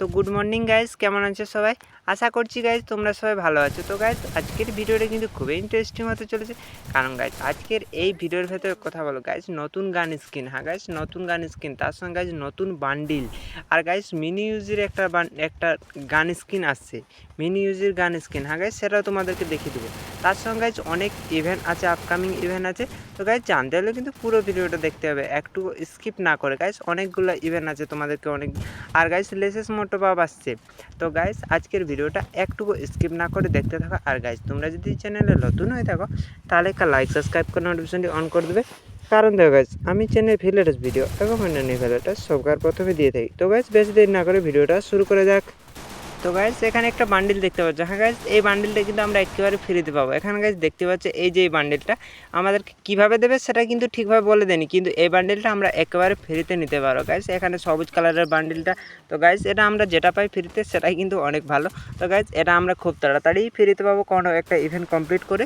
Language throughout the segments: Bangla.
তো গুড মর্নিং গাইজ কেমন আছো সবাই? আশা করছি গাইজ তোমরা সবাই ভালো আছো। তো গাইজ আজকের ভিডিওটা কিন্তু খুবই ইন্টারেস্টিং হতে চলেছে। কারণ গাইজ আজকের এই ভিডিওর ভেতরে কথা বলো গাইজ নতুন গান স্কিন হ্যাঁ গাইজ নতুন গান স্কিন তার সঙ্গে গাইজ নতুন বান্ডিল আর গাইজ মিনি ইউজের একটা একটা গান স্কিন আসছে। মিনি ইউজের গান স্ক্রিন। হ্যাঁ গাইজ সেটাও তোমাদেরকে দেখিয়ে দেবো। তার সঙ্গে গাইজ অনেক ইভেন্ট আছে আপকামিং ইভেন্ট আছে। তো গাইজ জানতে হলে কিন্তু পুরো ভিডিওটা দেখতে হবে। একটু স্কিপ না করে গাইজ অনেকগুলো ইভেন্ট আছে তোমাদেরকে অনেক আর গাইজ লেসেস মোটো পাব আসছে। তো গাইজ আজকের ভিডিওটা একটুকু স্কিপ না করে দেখতে থাকো। আর গাইজ তোমরা যদি চ্যানেলে নতুন হয়ে থাকো, তাহলে একটা লাইক সাবস্ক্রাইব করে নোটিফিকেশনটি অন করে দেবে। কারণ দেখো গাইজ আমি চ্যানেল ভিলেটাস ভিডিও এবং অন্যান্য ভিলেটাস সবকার প্রথমে দিয়ে থাকি। তো গাইজ বেশি দেরি না করে ভিডিওটা শুরু করে যাক। তো গাইজ এখানে একটা বান্ডিল দেখতে পাচ্ছ। হ্যাঁ গাইজ এই বান্ডিলটা কিন্তু আমরা একেবারে ফ্রিতে পাবো। এখানে গাইজ দেখতে পাচ্ছ, এই যে এই বান্ডিলটা আমাদেরকে কীভাবে দেবে সেটা কিন্তু ঠিকভাবে বলে দেয়নি, কিন্তু এই বান্ডিলটা আমরা একেবারে ফ্রিতে নিতে পারো। গাইজ এখানে সবুজ কালারের বান্ডিলটা তো গাইজ এটা আমরা যেটা পাই ফ্রিতে সেটাই কিন্তু অনেক ভালো। তো গাইজ এটা আমরা খুব তাড়াতাড়ি ফ্রিতে পাবো কোনো একটা ইভেন্ট কমপ্লিট করে।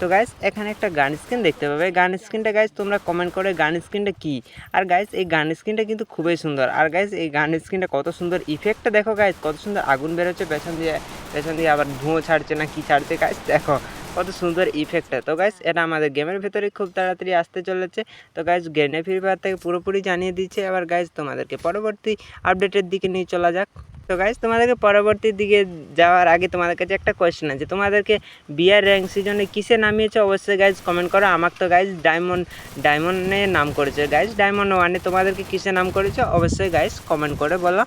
তো গাইজ এখানে একটা গান স্ক্রিন দেখতে পাবে। গান স্ক্রিনটা গাইজ তোমরা কমেন্ট করে গান স্ক্রিনটা কী? আর গাইজ এই গান স্ক্রিনটা কিন্তু খুবই সুন্দর। আর গাইজ এই গান স্ক্রিনটা কত সুন্দর ইফেক্টটা দেখো গাইজ কত সুন্দর আগুন বেরোচ্ছে, পেছন দিয়ে পেছন দিয়ে আবার ধুঁয়ো ছাড়ছে না কি ছাড়ছে গাইজ দেখো, কত সুন্দর ইফেক্টটা তো গাইজ এটা আমাদের গেমের ভেতরে খুব তাড়াতাড়ি আসতে চলেছে। তো গাইজ গেমে ফ্রি ফায়ার থেকে পুরোপুরি জানিয়ে দিচ্ছে। আবার গাইজ তোমাদেরকে পরবর্তী আপডেটের দিকে নিয়ে চলা যাক। তো গাইজ তোমাদেরকে পরবর্তী দিকে যাওয়ার আগে তোমাদের কাছে একটা কোয়েশ্চেন আছে। তোমাদেরকে বিয়ার র্যাঙ্ক সিজনে কিসে নামিয়েছে? অবশ্যই গাইজ কমেন্ট করো। আমার তো গাইজ ডায়মন্ড ডায়মন্ডে নাম করেছে। গাইজ ডায়মন্ড ওয়ানে তোমাদেরকে কিসে নাম করেছে? অবশ্যই গাইজ কমেন্ট করে বলো।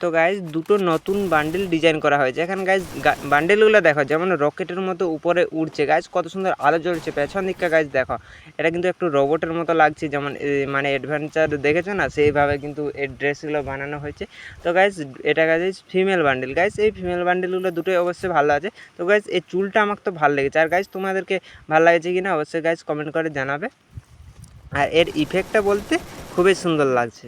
তো গাইজ দুটো নতুন বান্ডেল ডিজাইন করা হয়েছে। এখানে গাইজ বান্ডেলগুলো দেখো, যেমন রকেটের মতো উপরে উড়ছে। গাইজ কত সুন্দর আলো জ্বলছে। পেছন দিকটা গাইজ দেখো, এটা কিন্তু একটু রোবটের মতো লাগছে। যেমন মানে অ্যাডভেঞ্চার দেখেছ না? সেইভাবে কিন্তু এই ড্রেসগুলো বানানো হয়েছে। তো গাইজ এটা গাইজ ফিমেল বান্ডেল গাইজ এই ফিমেল বান্ডেলগুলো দুটোই অবশ্যই ভালো আছে। তো গাইজ এই চুলটা আমার তো ভালো লেগেছে। আর গাইজ তোমাদেরকে ভালো লাগছে কি না অবশ্যই গাইজ কমেন্ট করে জানাবে। আর এর ইফেক্টটা বলতে খুবই সুন্দর লাগছে।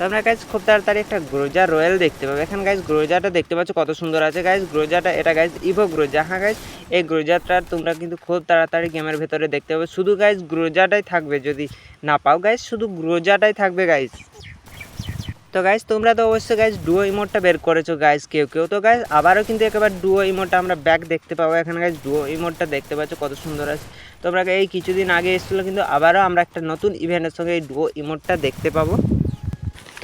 তো আমরা গাইজ খুব তাড়াতাড়ি একটা গ্রোজা রয়্যাল দেখতে পাবো। এখানে গাইজ গ্রোজাটা দেখতে পাচ্ছ কত সুন্দর আছে। গাইজ গ্রোজাটা এটা গাইজ ইভো গ্রোজা হ্যাঁ গাইজ এই গ্রোজাটা তোমরা কিন্তু খুব তাড়াতাড়ি গেমের ভেতরে দেখতে পাবে। শুধু গাইজ গ্রোজাটাই থাকবে যদি না পাও। গাইজ শুধু গ্রোজাটাই থাকবে গাইজ তো গাইজ তোমরা তো অবশ্যই গাইজ ডুয়ো ইমোটটা বের করেছ গাইজ কেউ কেউ। তো গাইজ আবারও কিন্তু একেবারে ডুয়ো ইমোটটা আমরা ব্যাক দেখতে পাবো। এখানে গাইজ ডুয়ো ইমোটটা দেখতে পাচ্ছ কত সুন্দর আছে। তোমরা এই কিছুদিন আগে এসেছিল, কিন্তু আবারও আমরা একটা নতুন ইভেন্টের সঙ্গে এই ডুয়ো ইমোটটা দেখতে পাবো।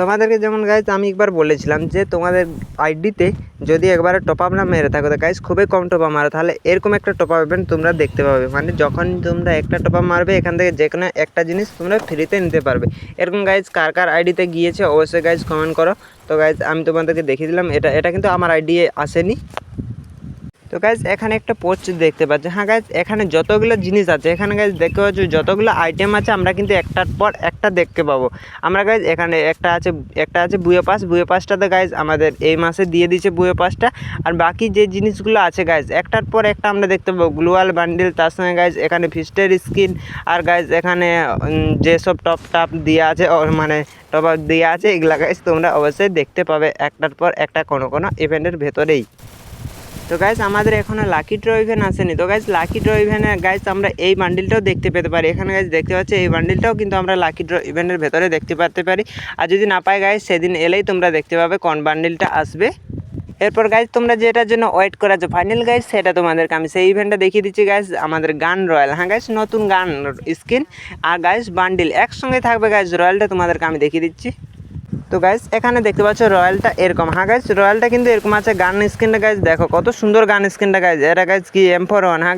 তোমাদেরকে যেমন গাইজ আমি একবার বলেছিলাম যে তোমাদের আইডিতে যদি একবারে টপ আপ না মেরে থাকো, তো গাইজ খুবই কম টপ আপ মারো। তাহলে এরকম একটা টপ আপ ইভেন্ট তোমরা দেখতে পাবে। মানে যখন তোমরা একটা টপ আপ মারবে, এখান থেকে যে কোনো একটা জিনিস তোমরা ফ্রিতে নিতে পারবে। এরকম গাইজ কার কার আইডিতে গিয়েছে, অবশ্যই গাইজ কমেন্ট করো। তো গাইজ আমি তোমাদেরকে দেখিয়ে দিলাম, এটা এটা কিন্তু আমার আইডি আসেনি। তো গাইজ এখানে একটা পোস্ট দেখতে পাচ্ছি হ্যাঁ গাইজ এখানে যতগুলো জিনিস আছে, এখানে গাইজ দেখতে পাচ্ছ যতগুলো আইটেম আছে, আমরা কিন্তু একটার পর একটা দেখতে পাবো। আমরা গাইজ এখানে একটা আছে একটা আছে বুয়ে পাস বুয়ে পাসটাতে গাইজ আমাদের এই মাসে দিয়ে দিচ্ছে বুয়ে পাসটা আর বাকি যে জিনিসগুলো আছে গাইজ একটার পর একটা আমরা দেখতে পাবো। গ্লোয়াল বান্ডিল তার সঙ্গে গাইজ এখানে ফিস্টের স্কিন আর গাইজ এখানে যেসব টপ টপ দিয়ে আছে মানে টপ আপ দিয়ে আছে, এগুলা গাইজ তোমরা অবশ্যই দেখতে পাবে। একটার পর একটা কোনো কোনো ইভেন্টের ভেতরেই। তো গাইজ আমাদের এখনও লাকি ড্র ইভেন্ট আসেনি। তো গাইজ লাকি ড্র ইভেন্টে গাইজ আমরা এই বান্ডিলটাও দেখতে পেতে পারি। এখানে গাইজ দেখতে পাচ্ছি, এই বান্ডিলটাও কিন্তু আমরা লাকি ড্র ইভেন্টের ভেতরে দেখতে পারতে পারি। আর যদি না পাই গাইজ সেদিন এলেই তোমরা দেখতে পাবে কোন বান্ডিলটা আসবে। এরপর গাইজ তোমরা যেটার জন্য ওয়েট করেছ ফাইনাল গাইজ সেটা তোমাদেরকে আমি সেই ইভেন্টটা দেখিয়ে দিচ্ছি গাইজ আমাদের গান রয়্যাল হ্যাঁ গাইজ নতুন গান স্কিন আর গাইজ বান্ডিল একসঙ্গে থাকবে গাইজ রয়্যালটা তোমাদেরকে আমি দেখিয়ে দিচ্ছি। তো গাইজ এখানে দেখতে পাচ্ছ রয়্যালটা এরকম। হ্যাঁ গাইজ রয়্যালটা কিন্তু এরকম আছে, গান স্ক্রিনটা গাইজ দেখো, কত সুন্দর গান স্ক্রিনটা গাইজ এটা গাইজ কি এম ফোর ওয়ান হ্যাঁ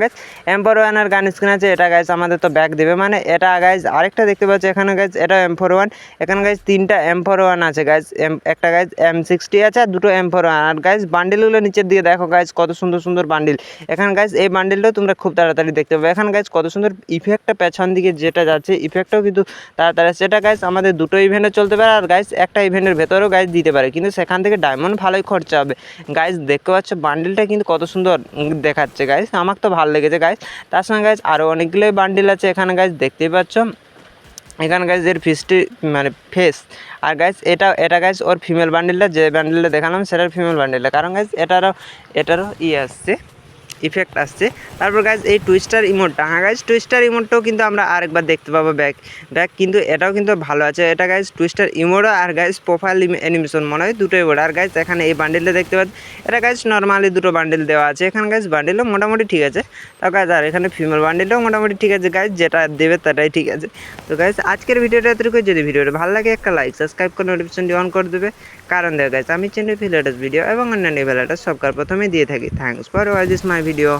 এম ফোর ওয়ানের গান স্ক্রিন আছে, এটা গাইজ আমাদের তো ব্যাক দেবে। মানে এটা গাইজ আরেকটা দেখতে পাচ্ছ এখানে গাইজ এটা এম ফোর ওয়ান এখানে গাইজ তিনটা এম ফোর ওয়ান আছে এম একটা গাইজ এম সিক্সটি আছে আর দুটো এম ফোর ওয়ান আর গাইজ বান্ডিলগুলো নিচের দিকে দেখো গাইজ কত সুন্দর সুন্দর বান্ডিল এখানে গাইজ এই বান্ডিলটাও তোমরা খুব তাড়াতাড়ি দেখতে পাবে। এখানে গাইজ কত সুন্দর ইফেক্টটা পেছন দিকে যেটা যাচ্ছে ইফেক্টটাও কিন্তু তাড়াতাড়ি সেটা গাইজ আমাদের দুটো ইভেন্টে চলতে পারে। আর গাইজ একটা ইভেন্টের ভেতরেও গাইজ দিতে পারে। কিন্তু সেখান থেকে ডায়মন্ড ভালোই খরচা হবে। গাইজ দেখতে পাচ্ছ বান্ডিলটা কিন্তু কত সুন্দর দেখাচ্ছে গাইজ আমার তো ভালো লেগেছে গাইজ তার সঙ্গে গাইজ আরও অনেকগুলোই বান্ডিল আছে এখানে গাইজ দেখতেই পাচ্ছ, এখানে গাইজ এর ফিসটি মানে ফেস আর গাইজ এটা এটা গাইজ ওর ফিমেল বান্ডিলটা যে বান্ডিলটা দেখালাম, সেটার ফিমেল বান্ডিলটা কারণ গাইজ এটারও এটারও ই আসছে। ইফেক্ট আসছে। তারপর গাইজ এই টুইস্টার ইমোটটা হ্যাঁ গাইজ টুইস্টার ইমোটটাও কিন্তু আমরা আরেকবার দেখতে পাবো ব্যাক ব্যাক কিন্তু এটাও কিন্তু ভালো আছে। এটা গাইজ টুইস্টার ইমোটও আর গাইজ প্রোফাইল অ্যানিমেশন মনে হয় দুটোই বড় আর গাইজ এখানে এই বান্ডেলটা দেখতে পাচ্ছি এটা গাইজ নর্মালি দুটো বান্ডেল দেওয়া আছে। এখানে গাইজ বান্ডেলও মোটামুটি ঠিক আছে। তাও গাইজ আর এখানে ফিমেল বান্ডেলটাও মোটামুটি ঠিক আছে গাইজ যেটা দেবে তাটাই ঠিক আছে। তো গাইজ আজকের ভিডিওটা এতটুকু যদি ভিডিওটা ভালো লাগে, একটা লাইক সাবস্ক্রাইব করে নোটিফিকেশনটি অন করে দেবে। কারণ দেখাচ্ছে আমি চ্যানেল ভিডিওটাস ভিডিও এবং অন্যান্য ভিডিওটা সবকার প্রথমে দিয়ে থাকি। Thanks for watch this my video